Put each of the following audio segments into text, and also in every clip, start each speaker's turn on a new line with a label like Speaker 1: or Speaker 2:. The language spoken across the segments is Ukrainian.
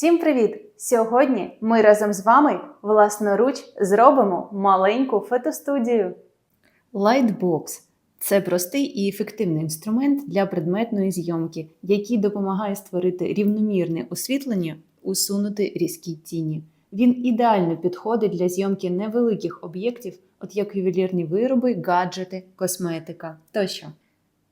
Speaker 1: Всім привіт! Сьогодні ми разом з вами власноруч зробимо маленьку фотостудію. Lightbox – це простий і ефективний інструмент для предметної зйомки, який допомагає створити рівномірне освітлення, усунути різкі тіні. Він ідеально підходить для зйомки невеликих об'єктів, от як ювелірні вироби, гаджети, косметика тощо.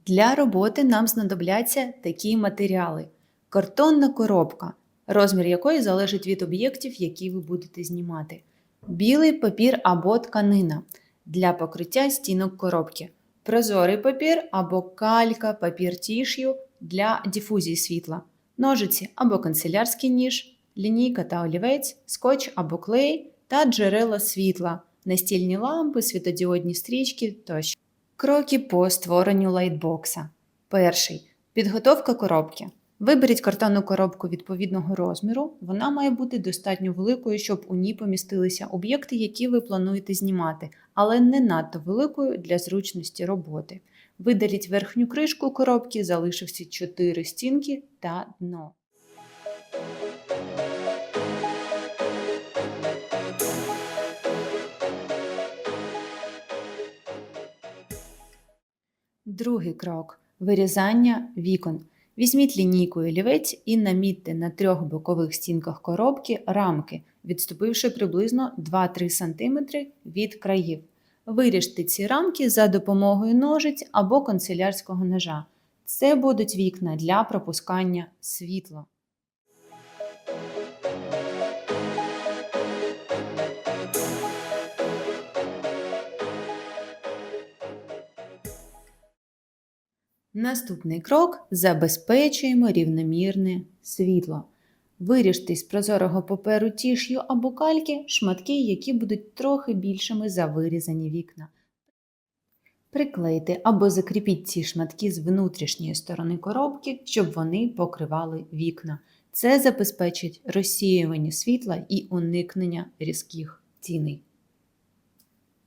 Speaker 1: Для роботи нам знадобляться такі матеріали: картонна коробка, розмір якої залежить від об'єктів, які ви будете знімати, білий папір або тканина для покриття стінок коробки, прозорий папір або калька, папір тіш'ю для дифузії світла, ножиці або канцелярський ніж, лінійка та олівець, скотч або клей та джерела світла, настільні лампи, світодіодні стрічки тощо. Кроки по створенню лайтбокса. Перший підготовка коробки. Виберіть картонну коробку відповідного розміру. Вона має бути достатньо великою, щоб у ній помістилися об'єкти, які ви плануєте знімати, але не надто великою для зручності роботи. Видаліть верхню кришку коробки, залишивши 4 стінки та дно. Другий крок вирізання вікон. Візьміть лінійку і олівець і намітьте на трьох бокових стінках коробки рамки, відступивши приблизно 2-3 см від країв. Виріжте ці рамки за допомогою ножиць або канцелярського ножа. Це будуть вікна для пропускання світла. Наступний крок забезпечуємо рівномірне світло. Виріжте з прозорого паперу тіш'ю або кальки шматки, які будуть трохи більшими за вирізані вікна. Приклейте або закріпіть ці шматки з внутрішньої сторони коробки, щоб вони покривали вікна. Це забезпечить розсіювання світла і уникнення різких тіней.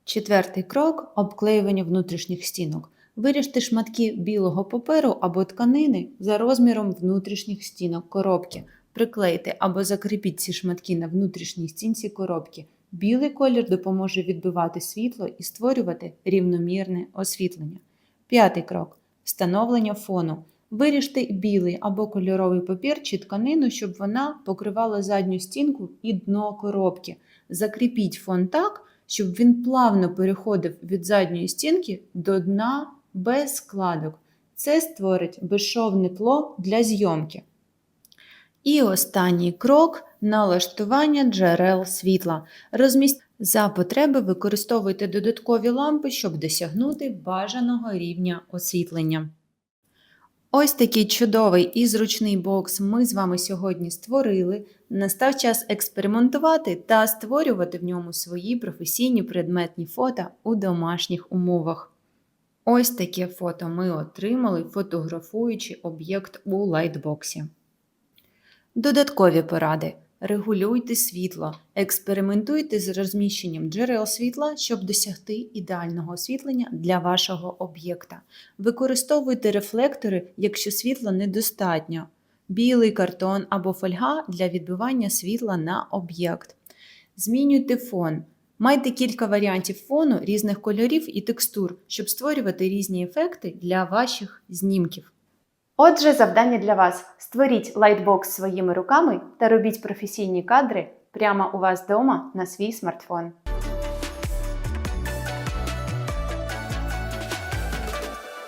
Speaker 1: Четвертий крок обклеювання внутрішніх стінок. Виріжте шматки білого паперу або тканини за розміром внутрішніх стінок коробки. Приклейте або закріпіть ці шматки на внутрішній стінці коробки. Білий колір допоможе відбивати світло і створювати рівномірне освітлення. П'ятий крок встановлення фону. Виріжте білий або кольоровий папір чи тканину, щоб вона покривала задню стінку і дно коробки. Закріпіть фон так, щоб він плавно переходив від задньої стінки до дна без складок. Це створить безшовне тло для зйомки. І останній крок налаштування джерел світла. Розмість за потреби використовуйте додаткові лампи, щоб досягнути бажаного рівня освітлення. Ось такий чудовий і зручний бокс ми з вами сьогодні створили. Настав час експериментувати та створювати в ньому свої професійні предметні фото у домашніх умовах. Ось таке фото ми отримали, фотографуючи об'єкт у лайтбоксі. Додаткові поради. Регулюйте світло, експериментуйте з розміщенням джерел світла, щоб досягти ідеального освітлення для вашого об'єкта. Використовуйте рефлектори, якщо світла недостатньо, білий картон або фольга для відбивання світла на об'єкт. Змінюйте фон. Майте кілька варіантів фону різних кольорів і текстур, щоб створювати різні ефекти для ваших знімків. Отже, завдання для вас: створіть лайтбокс своїми руками та робіть професійні кадри прямо у вас вдома на свій смартфон.